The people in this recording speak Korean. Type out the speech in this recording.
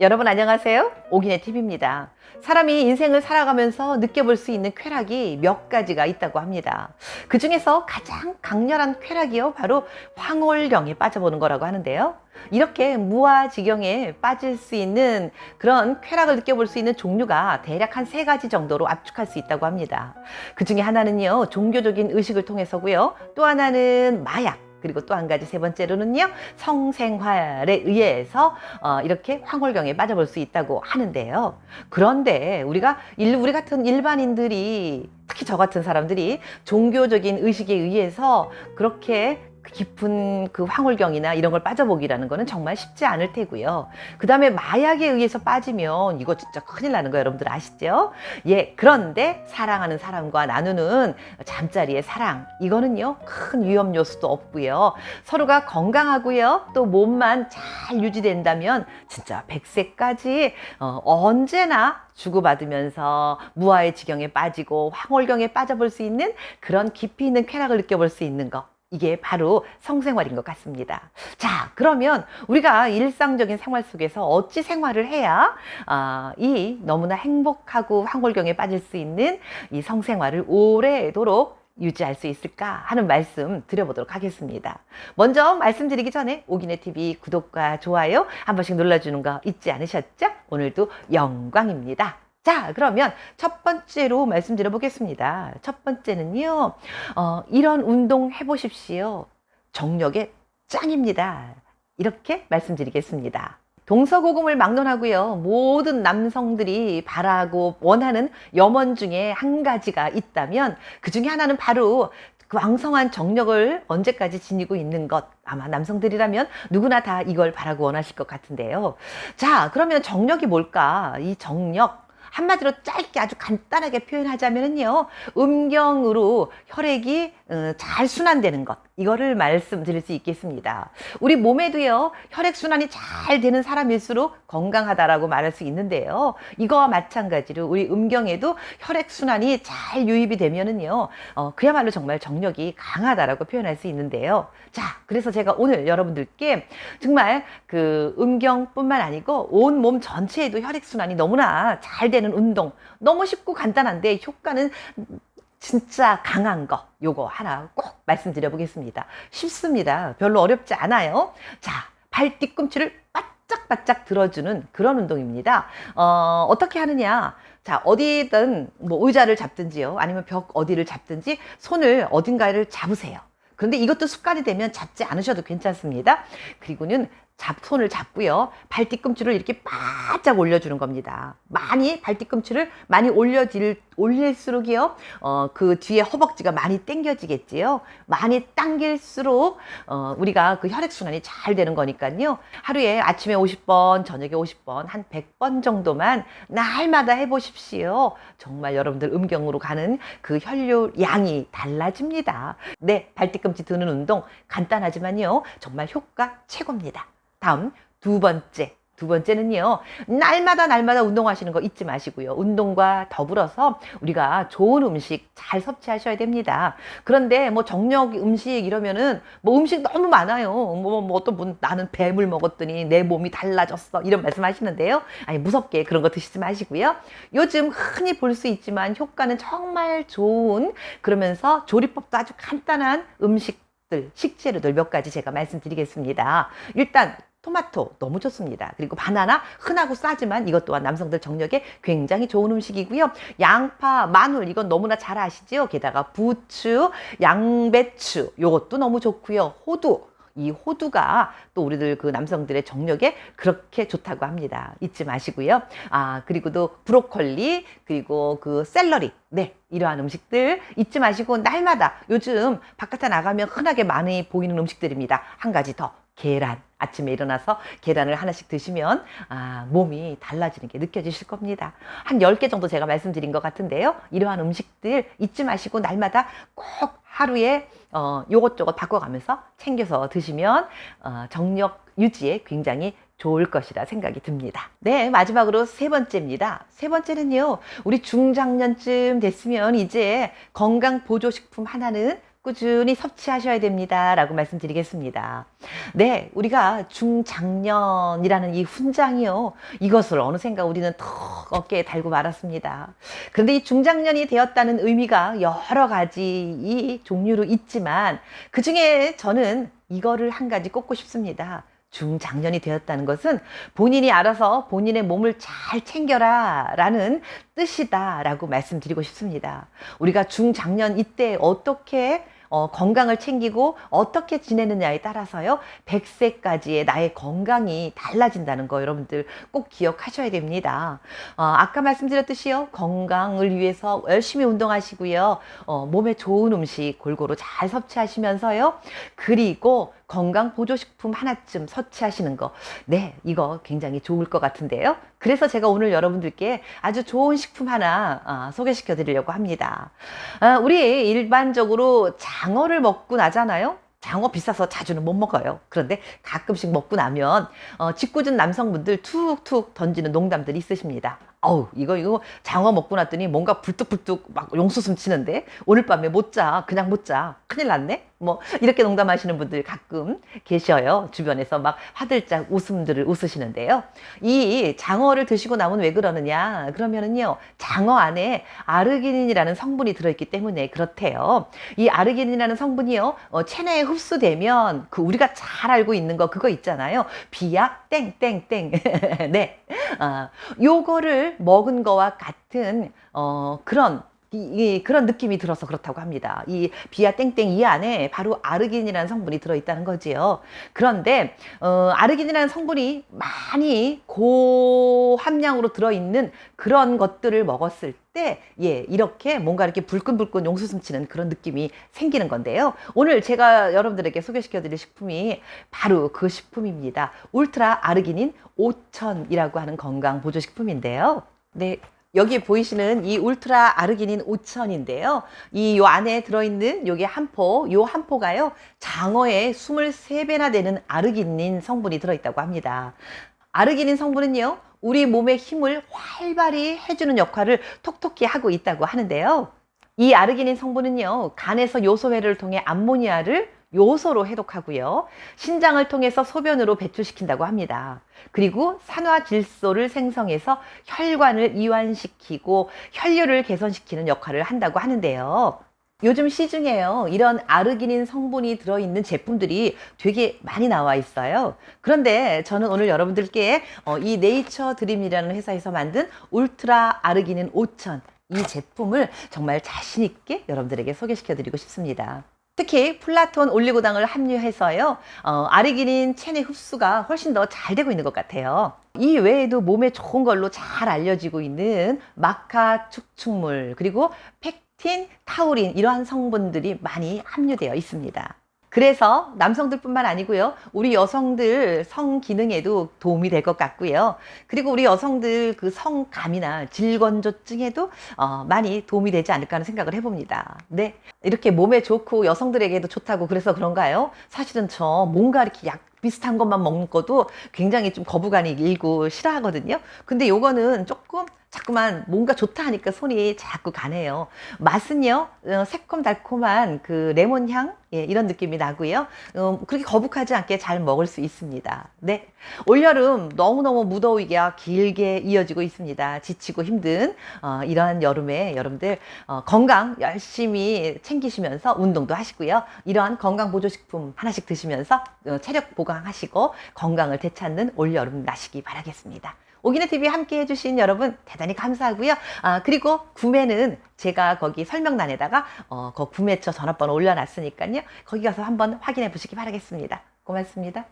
여러분 안녕하세요. 오기네 TV입니다. 사람이 인생을 살아가면서 느껴볼 수 있는 쾌락이 몇 가지가 있다고 합니다. 그 중에서 가장 강렬한 쾌락이요. 바로 황홀경에 빠져보는 거라고 하는데요. 이렇게 무아지경에 빠질 수 있는 그런 쾌락을 느껴볼 수 있는 종류가 대략 한 세 가지 정도로 압축할 수 있다고 합니다. 그 중에 하나는요, 종교적인 의식을 통해서고요. 또 하나는 마약. 그리고 또 한 가지 세 번째로는요 성생활에 의해서 어, 이렇게 황홀경에 빠져볼 수 있다고 하는데요. 그런데 우리가 일, 우리 같은 일반인들이 특히 저 같은 사람들이 종교적인 의식에 의해서 그렇게 깊은 그 황홀경이나 이런 걸 빠져보기라는 거는 정말 쉽지 않을 테고요. 그 다음에 마약에 의해서 빠지면 이거 진짜 큰일 나는 거 여러분들 아시죠? 예, 그런데 사랑하는 사람과 나누는 잠자리의 사랑, 이거는요, 큰 위험 요소도 없고요. 서로가 건강하고요. 또 몸만 잘 유지된다면 진짜 100세까지 어, 언제나 주고받으면서 무아의 지경에 빠지고 황홀경에 빠져볼 수 있는 그런 깊이 있는 쾌락을 느껴볼 수 있는 거. 이게 바로 성생활인 것 같습니다. 자, 그러면 우리가 일상적인 생활 속에서 어찌 생활을 해야 아, 이 너무나 행복하고 황홀경에 빠질 수 있는 이 성생활을 오래도록 유지할 수 있을까 하는 말씀 드려보도록 하겠습니다. 먼저 말씀드리기 전에 오기네 TV 구독과 좋아요 한 번씩 눌러주는 거 잊지 않으셨죠? 오늘도 영광입니다. 자, 그러면 첫 번째로 말씀드려 보겠습니다. 첫 번째는요, 어, 이런 운동 해보십시오. 정력의 짱입니다. 이렇게 말씀드리겠습니다. 동서고금을 막론하고요. 모든 남성들이 바라고 원하는 염원 중에 한 가지가 있다면 그 중에 하나는 바로 그 왕성한 정력을 언제까지 지니고 있는 것. 아마 남성들이라면 누구나 다 이걸 바라고 원하실 것 같은데요. 자, 그러면 정력이 뭘까? 이 정력. 한마디로 짧게 아주 간단하게 표현하자면요. 음경으로 혈액이 어, 잘 순환되는 것. 이거를 말씀드릴 수 있겠습니다. 우리 몸에도요, 혈액 순환이 잘 되는 사람일수록 건강하다라고 말할 수 있는데요. 이거와 마찬가지로 우리 음경에도 혈액 순환이 잘 유입이 되면은요, 어, 그야말로 정말 정력이 강하다라고 표현할 수 있는데요. 자, 그래서 제가 오늘 여러분들께 정말 그 음경뿐만 아니고 온 몸 전체에도 혈액 순환이 너무나 잘 되는 운동. 너무 쉽고 간단한데 효과는 진짜 강한 거 요거 하나 꼭 말씀드려 보겠습니다. 쉽습니다. 별로 어렵지 않아요. 자, 발 뒤꿈치를 바짝바짝 들어주는 그런 운동입니다. 어, 어떻게 하느냐? 자, 어디든 뭐 의자를 잡든지요. 아니면 벽 어디를 잡든지 손을 어딘가를 잡으세요. 그런데 이것도 습관이 되면 잡지 않으셔도 괜찮습니다. 그리고는 잡, 손을 잡고요. 발 뒤꿈치를 이렇게 바짝 올려주는 겁니다. 많이 발 뒤꿈치를 많이 올려질, 올릴수록이요. 어, 그 뒤에 허벅지가 많이 당겨지겠지요. 많이 당길수록, 어, 우리가 그 혈액순환이 잘 되는 거니까요. 하루에 아침에 50번, 저녁에 50번, 한 100번 정도만 날마다 해보십시오. 정말 여러분들 음경으로 가는 그 혈류 양이 달라집니다. 네, 발 뒤꿈치 드는 운동 간단하지만요. 정말 효과 최고입니다. 다음 두 번째. 두 번째는요, 날마다 날마다 운동하시는 거 잊지 마시고요. 운동과 더불어서 우리가 좋은 음식 잘 섭취하셔야 됩니다. 그런데 뭐 정력 음식 이러면은 뭐 음식 너무 많아요. 뭐, 뭐 어떤 분 나는 뱀을 먹었더니 내 몸이 달라졌어. 이런 말씀 하시는데요. 아니, 무섭게 그런 거 드시지 마시고요. 요즘 흔히 볼 수 있지만 효과는 정말 좋은 그러면서 조리법도 아주 간단한 음식들, 식재료들 몇 가지 제가 말씀드리겠습니다. 일단 토마토 너무 좋습니다. 그리고 바나나 흔하고 싸지만 이것 또한 남성들 정력에 굉장히 좋은 음식이고요. 양파, 마늘 이건 너무나 잘 아시죠? 게다가 부추, 양배추 요것도 너무 좋고요. 호두 이 호두가 또 우리들 그 남성들의 정력에 그렇게 좋다고 합니다. 잊지 마시고요. 아, 그리고도 브로콜리, 그리고 그 샐러리. 네, 이러한 음식들 잊지 마시고 날마다 요즘 바깥에 나가면 흔하게 많이 보이는 음식들입니다. 한 가지 더. 계란. 아침에 일어나서 계란을 하나씩 드시면 아, 몸이 달라지는 게 느껴지실 겁니다. 한 10개 정도 제가 말씀드린 것 같은데요. 이러한 음식들 잊지 마시고 날마다 꼭 하루에 어, 요것저것 바꿔가면서 챙겨서 드시면 어, 정력 유지에 굉장히 좋을 것이라 생각이 듭니다. 네, 마지막으로 세 번째입니다. 세 번째는요, 우리 중장년쯤 됐으면 이제 건강 보조식품 하나는 꾸준히 섭취하셔야 됩니다. 라고 말씀드리겠습니다. 네, 우리가 중장년이라는 이 훈장이요. 이것을 어느샌가 우리는 턱 어깨에 달고 말았습니다. 그런데 이 중장년이 되었다는 의미가 여러 가지 이 종류로 있지만 그 중에 저는 이거를 한 가지 꼽고 싶습니다. 중장년이 되었다는 것은 본인이 알아서 본인의 몸을 잘 챙겨라 라는 뜻이다 라고 말씀드리고 싶습니다. 우리가 중장년 이때 어떻게 어, 건강을 챙기고 어떻게 지내느냐에 따라서요, 100세까지의 나의 건강이 달라진다는 거 여러분들 꼭 기억하셔야 됩니다. 어, 아까 말씀드렸듯이요, 건강을 위해서 열심히 운동하시고요, 어, 몸에 좋은 음식 골고루 잘 섭취하시면서요, 그리고 건강 보조식품 하나쯤 섭취하시는 거. 네, 이거 굉장히 좋을 것 같은데요. 그래서 제가 오늘 여러분들께 아주 좋은 식품 하나 어, 소개시켜 드리려고 합니다. 아, 우리 일반적으로 장어를 먹고 나잖아요. 장어 비싸서 자주는 못 먹어요. 그런데 가끔씩 먹고 나면 어, 짓궂은 남성분들 툭툭 던지는 농담들이 있으십니다. 어우 이거 이거 장어 먹고 났더니 뭔가 불뚝불뚝 막 용수숨 치는데 오늘 밤에 못 자. 그냥 못 자. 큰일 났네. 뭐 이렇게 농담하시는 분들 가끔 계셔요. 주변에서 막 화들짝 웃음들을 웃으시는데요. 이 장어를 드시고 나면 왜 그러느냐? 그러면은요. 장어 안에 아르기닌이라는 성분이 들어있기 때문에 그렇대요. 이 아르기닌이라는 성분이요. 어, 체내에 흡수되면 그 우리가 잘 알고 있는 거 그거 있잖아요. 비약 땡땡땡. 네. 아, 요거를 먹은 거와 같은 어, 그런 이, 이, 그런 느낌이 들어서 그렇다고 합니다. 이 비아 땡땡 이 안에 바로 아르기닌이라는 성분이 들어있다는 거지요. 그런데 어, 아르기닌이라는 성분이 많이 고함량으로 들어있는 그런 것들을 먹었을 때, 예, 이렇게 뭔가 이렇게 불끈불끈 용수숨 치는 그런 느낌이 생기는 건데요. 오늘 제가 여러분들에게 소개시켜 드릴 식품이 바로 그 식품입니다. 울트라 아르기닌 5000이라고 하는 건강 보조식품인데요. 네. 여기 보이시는 이 울트라 아르기닌 5000인데요. 이 요 안에 들어있는 요게 한 포, 요 한 포가요. 장어의 23배나 되는 아르기닌 성분이 들어있다고 합니다. 아르기닌 성분은요. 우리 몸의 힘을 활발히 해주는 역할을 톡톡히 하고 있다고 하는데요. 이 아르기닌 성분은요. 간에서 요소회를 통해 암모니아를 요소로 해독하고요. 신장을 통해서 소변으로 배출시킨다고 합니다. 그리고 산화질소를 생성해서 혈관을 이완시키고 혈류를 개선시키는 역할을 한다고 하는데요. 요즘 시중에요. 이런 아르기닌 성분이 들어있는 제품들이 되게 많이 나와 있어요. 그런데 저는 오늘 여러분들께 어, 이 네이처 드림이라는 회사에서 만든 울트라 아르기닌 5000 이 제품을 정말 자신있게 여러분들에게 소개시켜 드리고 싶습니다. 특히 플라톤 올리고당을 함유해서요, 어, 아르기닌 체내 흡수가 훨씬 더 잘 되고 있는 것 같아요. 이 외에도 몸에 좋은 걸로 잘 알려지고 있는 마카 축축물, 그리고 팩틴, 타우린, 이러한 성분들이 많이 함유되어 있습니다. 그래서 남성들뿐만 아니고요. 우리 여성들 성 기능에도 도움이 될 것 같고요. 그리고 우리 여성들 그 성감이나 질건조증에도 어, 많이 도움이 되지 않을까 하는 생각을 해봅니다. 네. 이렇게 몸에 좋고 여성들에게도 좋다고 그래서 그런가요? 사실은 저 뭔가 이렇게 약 비슷한 것만 먹는 것도 굉장히 좀 거부감이 일고 싫어하거든요. 근데 요거는 조금 자꾸만 뭔가 좋다 하니까 손이 자꾸 가네요. 맛은요, 어, 새콤달콤한 그 레몬 향, 예, 이런 느낌이 나고요. 음, 그렇게 거북하지 않게 잘 먹을 수 있습니다. 네. 올여름 너무너무 무더위가 길게 이어지고 있습니다. 지치고 힘든, 어, 이러한 여름에 여러분들, 어, 건강 열심히 챙기시면서 운동도 하시고요. 이러한 건강 보조식품 하나씩 드시면서 어, 체력 보강하시고 건강을 되찾는 올여름 나시기 바라겠습니다. 오기네 TV 함께 해주신 여러분 대단히 감사하고요. 아, 그리고 구매는 제가 거기 설명란에다가 어, 그 구매처 전화번호 올려놨으니까요. 거기 가서 한번 확인해 보시기 바라겠습니다. 고맙습니다.